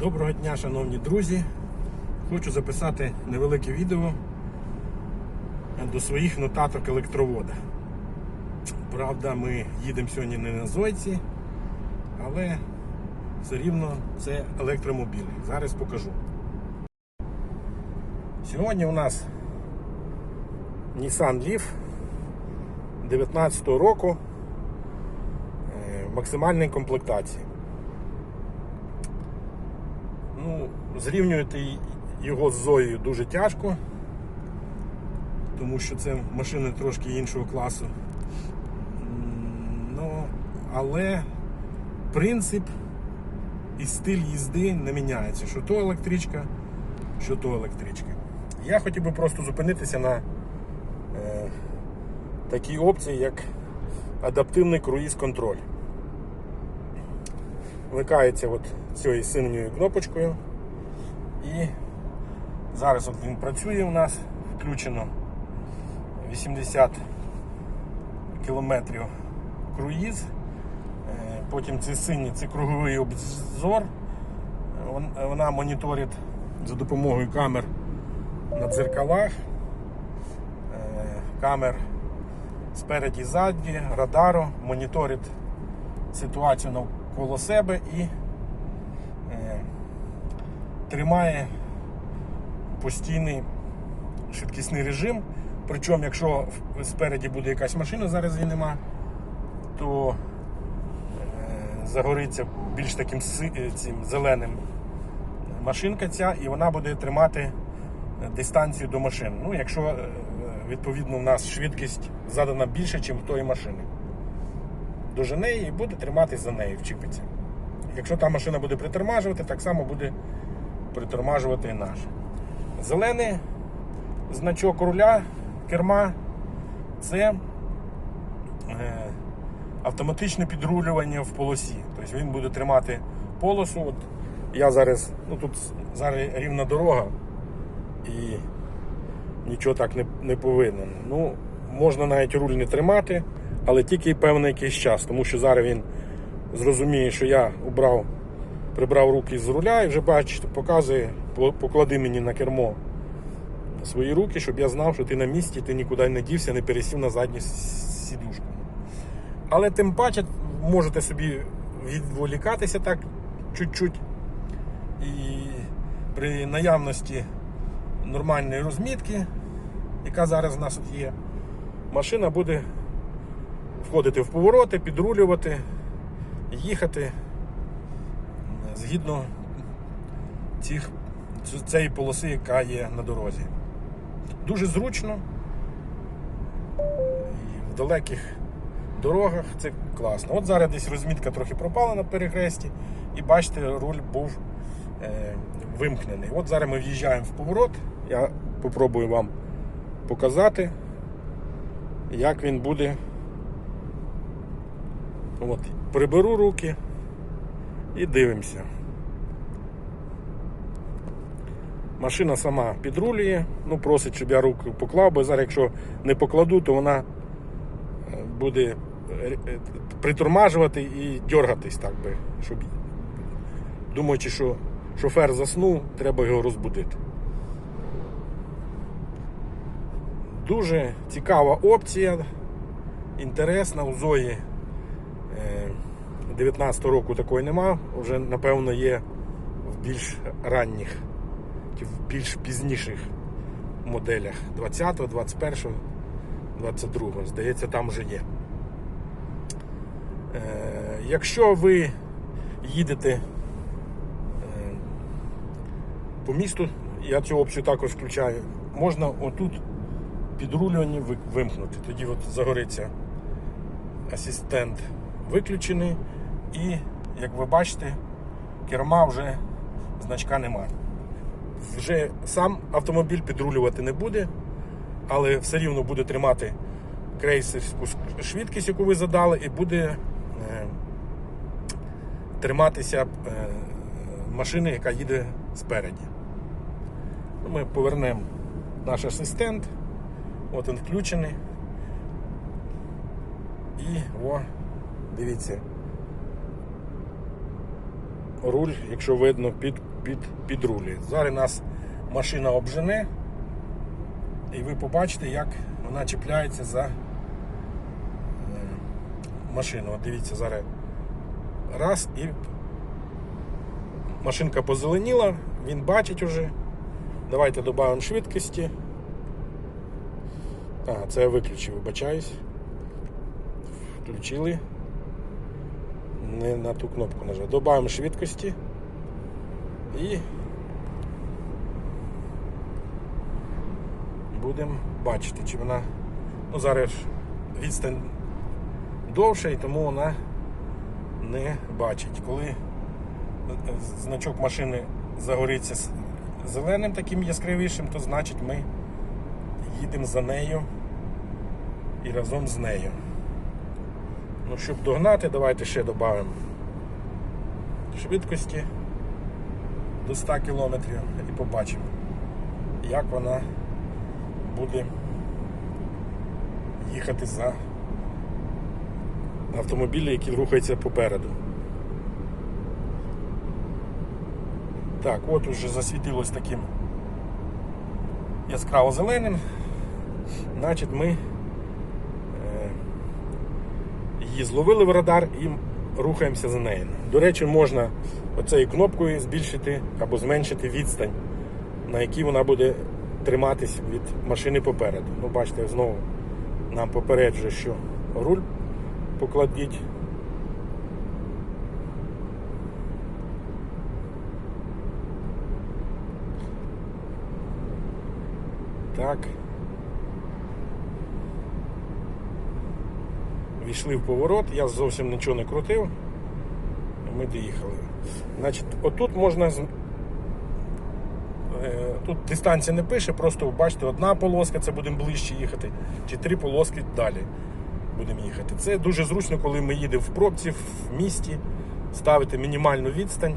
Доброго дня, шановні друзі. Хочу записати невелике відео до своїх нотаток електровода. Правда, ми їдемо сьогодні не на Зойці, але все рівно це електромобіль. Зараз покажу. Сьогодні у нас Nissan Leaf 19 року е, максимальної комплектації. Ну, зрівнювати його з Зоєю дуже тяжко, тому що це машини трошки іншого класу. Ну, але принцип і стиль їзди не міняється. Що то електричка, що то електричка. Я хотів би просто зупинитися на е, такій опції, як адаптивний круїз-контроль вмикається от цією синьою кнопочкою. І зараз от він працює у нас, включено 80 кілометрів круїз. Е, Потім це синій, це круговий обзор. Вона моніторить за допомогою камер на дзеркалах, е, камер спереді ззаді, радару, моніторить ситуацію навколо себе і е, тримає постійний швидкісний режим. Причому, якщо спереді буде якась машина, зараз її нема, то е, загориться більш таким е, цим зеленим машинка ця, і вона буде тримати дистанцію до машин. Ну, якщо е, відповідно у нас швидкість задана більше, ніж в тої машини дожене її і буде триматись за нею, вчепиться. Якщо та машина буде притормажувати, так само буде притормажувати і наша. Зелений значок руля, керма це е, автоматичне підрулювання в полосі. Тобто він буде тримати полосу. От я зараз, ну тут зараз рівна дорога і нічого так не, не повинен. Ну, можна навіть руль не тримати, але тільки певний якийсь час, тому що зараз він зрозуміє, що я убрав, прибрав руки з руля і вже бачите, показує, поклади мені на кермо свої руки, щоб я знав, що ти на місці, ти нікуди не дівся, не пересів на задню сідушку. Але тим паче можете собі відволікатися так чуть-чуть. І при наявності нормальної розмітки, яка зараз в нас є, машина буде входити в повороти, підрулювати, їхати згідно цих, цієї полоси, яка є на дорозі. Дуже зручно. І в далеких дорогах це класно. От зараз десь розмітка трохи пропала на перехресті, і бачите, руль був е, вимкнений. От зараз ми в'їжджаємо в поворот. Я попробую вам показати, як він буде. От, приберу руки і дивимося. Машина сама підрулює, ну просить, щоб я руку поклав, бо зараз, якщо не покладу, то вона е, буде е, притормажувати і дергатись, так би, щоб думаючи, що шофер заснув, треба його розбудити. Дуже цікава опція, інтересна. У Зої 19 року такої нема, вже напевно є в більш ранніх, в більш пізніших моделях 20-го, 21-го, 22-го. Здається, там вже є. Е, Якщо ви їдете е, по місту, я цю опцію також включаю, можна отут підрулювання вимкнути. Тоді от загориться асистент виключений, і, як ви бачите, керма вже значка немає. Вже сам автомобіль підрулювати не буде, але все рівно буде тримати крейсерську швидкість, яку ви задали, і буде е, триматися е, машини, яка їде спереді. Ну, Ми повернемо наш асистент. От він включений. І о, дивіться. Руль, якщо видно, під під, підрулює. Зараз нас машина обжене, і ви побачите, як вона чіпляється за е, машину. От дивіться, зараз раз і машинка позеленіла, він бачить уже. Давайте додамо швидкості. А, це я виключив, вибачаюсь. Включили. Не на ту кнопку нажав. Добавимо швидкості. І будемо бачити, чи вона. Ну, зараз відстань довша і тому вона не бачить. Коли значок машини загориться зеленим таким яскравішим, то значить ми їдемо за нею і разом з нею. Ну, щоб догнати, давайте ще додамо швидкості до 100 км і побачимо, як вона буде їхати за автомобілі, які рухаються попереду. Так, от уже засвітилось таким яскраво зеленим. Значить, ми е, її зловили в радар і рухаємося за нею. До речі, можна оцею кнопкою збільшити або зменшити відстань, на якій вона буде триматись від машини попереду. Ну, бачите, знову нам попереджує, що руль покладіть. Так. Війшли в поворот, я зовсім нічого не крутив. Ми доїхали. Значить, отут можна. е, Тут дистанція не пише, просто бачите, одна полоска, це будемо ближче їхати, чи три полоски далі будемо їхати. Це дуже зручно, коли ми їдемо в пробці, в місті, ставити мінімальну відстань,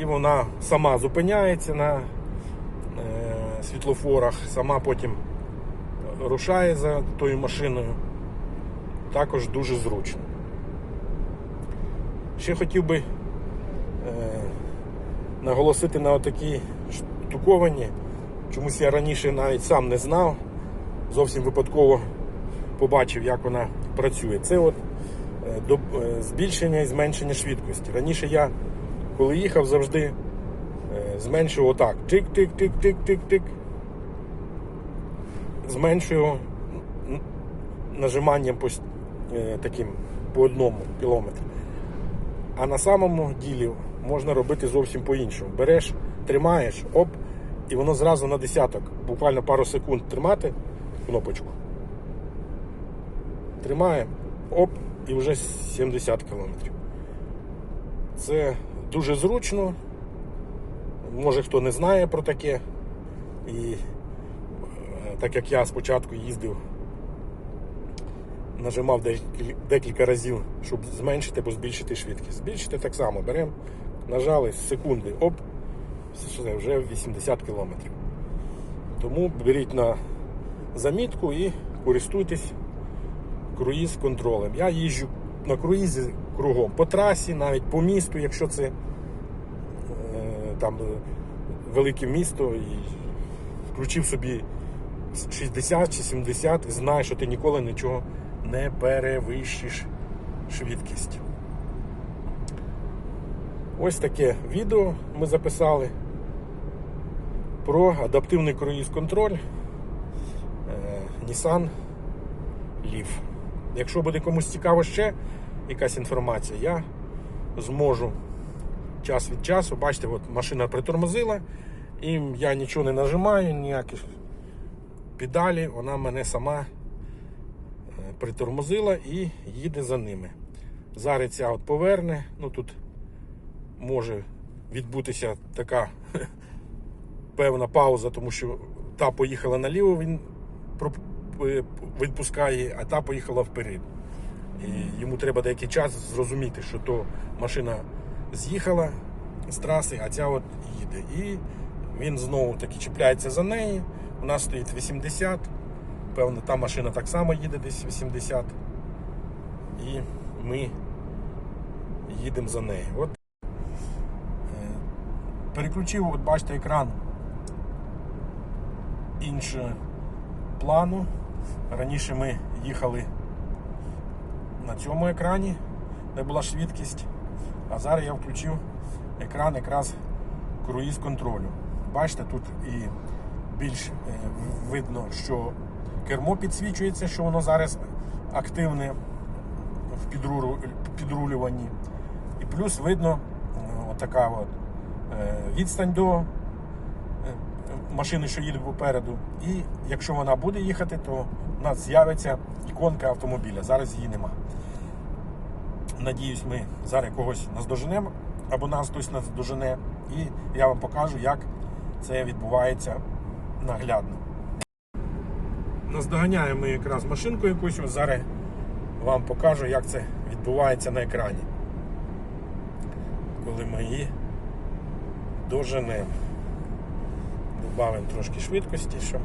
і вона сама зупиняється на е, світлофорах, сама потім рушає за тою машиною. Також дуже зручно. Ще хотів би е, наголосити на отакій штуковані. Чомусь я раніше навіть сам не знав. Зовсім випадково побачив, як вона працює. Це от е, до, е, збільшення і зменшення швидкості. Раніше я, коли їхав, завжди е, зменшував отак. Тик-тик-тик-тик-тик-тик. Зменшую нажиманням по, с- е, таким по одному кілометру. А на самому ділі можна робити зовсім по-іншому. Береш, тримаєш, оп, і воно зразу на десяток, буквально пару секунд тримати кнопочку. Тримаємо, оп, і вже 70 км. Це дуже зручно. Може хто не знає про таке. І е, так як я спочатку їздив, нажимав декілька разів, щоб зменшити або збільшити швидкість. Збільшити так само беремо, нажали секунди, оп, вже 80 км. Тому беріть на замітку і користуйтесь круїз контролем. Я їжджу на круїзі кругом по трасі, навіть по місту, якщо це е, там е, велике місто, і включив собі 60 чи 70 і знаєш, що ти ніколи нічого не перевищиш швидкість. Ось таке відео ми записали про адаптивний круїз контроль е, Nissan Leaf. Якщо буде комусь цікаво ще якась інформація, я зможу час від часу, бачите, от машина притормозила, і я нічого не нажимаю, ніяких педалі, вона мене сама притормозила і їде за ними. Зараз ця от поверне, ну тут може відбутися така певна пауза, тому що та поїхала наліво, він е, відпускає, а та поїхала вперед. І йому треба деякий час зрозуміти, що то машина з'їхала з траси, а ця от їде. І він знову таки чіпляється за неї. У нас стоїть 80. Певно, та машина так само їде десь 80. І ми їдемо за нею. От е, Переключив, от бачите, екран іншого плану. Раніше ми їхали на цьому екрані, де була швидкість. А зараз я включив екран якраз круїз контролю. Бачите, тут і більш е, видно, що кермо підсвічується, що воно зараз активне в підрулюванні. І плюс видно е, отака от, е, відстань до е, машини, що їде попереду. І якщо вона буде їхати, то у нас з'явиться іконка автомобіля. Зараз її нема. Надіюсь, ми зараз когось наздоженемо, або нас хтось наздожене, і я вам покажу, як це відбувається наглядно. Наздоганяємо ми якраз машинку якусь, зараз вам покажу, як це відбувається на екрані. Коли ми її доженемо. Добавимо трошки швидкості, щоб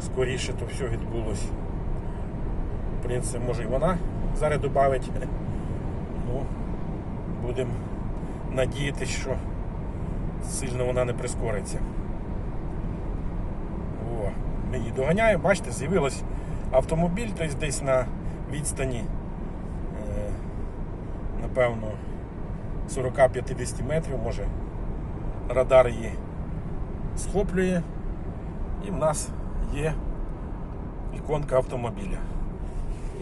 скоріше то все відбулося. В принципі, може і вона зараз додавить. Ну, будемо надіятися, що сильно вона не прискориться. О, ми її доганяємо, бачите, з'явилось автомобіль, тобто десь на відстані, е, напевно, 40-50 метрів, може, радар її схоплює, і в нас є іконка автомобіля.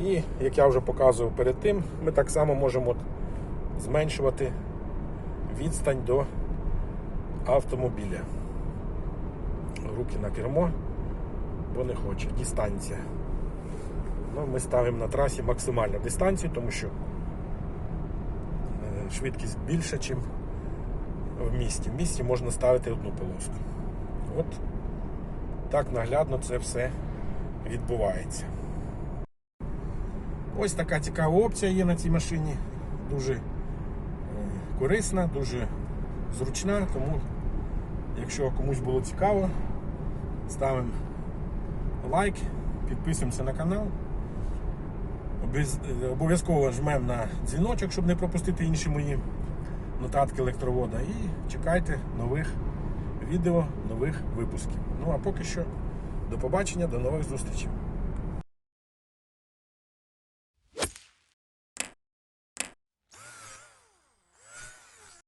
І як я вже показував перед тим, ми так само можемо зменшувати відстань до автомобіля. Руки на кермо, бо не хоче. Дистанція. Ну, ми ставимо на трасі максимальну дистанцію, тому що е, швидкість більша, ніж в місті. В місті можна ставити одну полоску. От так наглядно це все відбувається. Ось така цікава опція є на цій машині. Дуже е, корисна, дуже зручна, тому якщо комусь було цікаво, ставимо лайк, підписуємося на канал. Обов'язково жмемо на дзвіночок, щоб не пропустити інші мої нотатки електровода. І чекайте нових відео, нових випусків. Ну а поки що, до побачення, до нових зустрічей.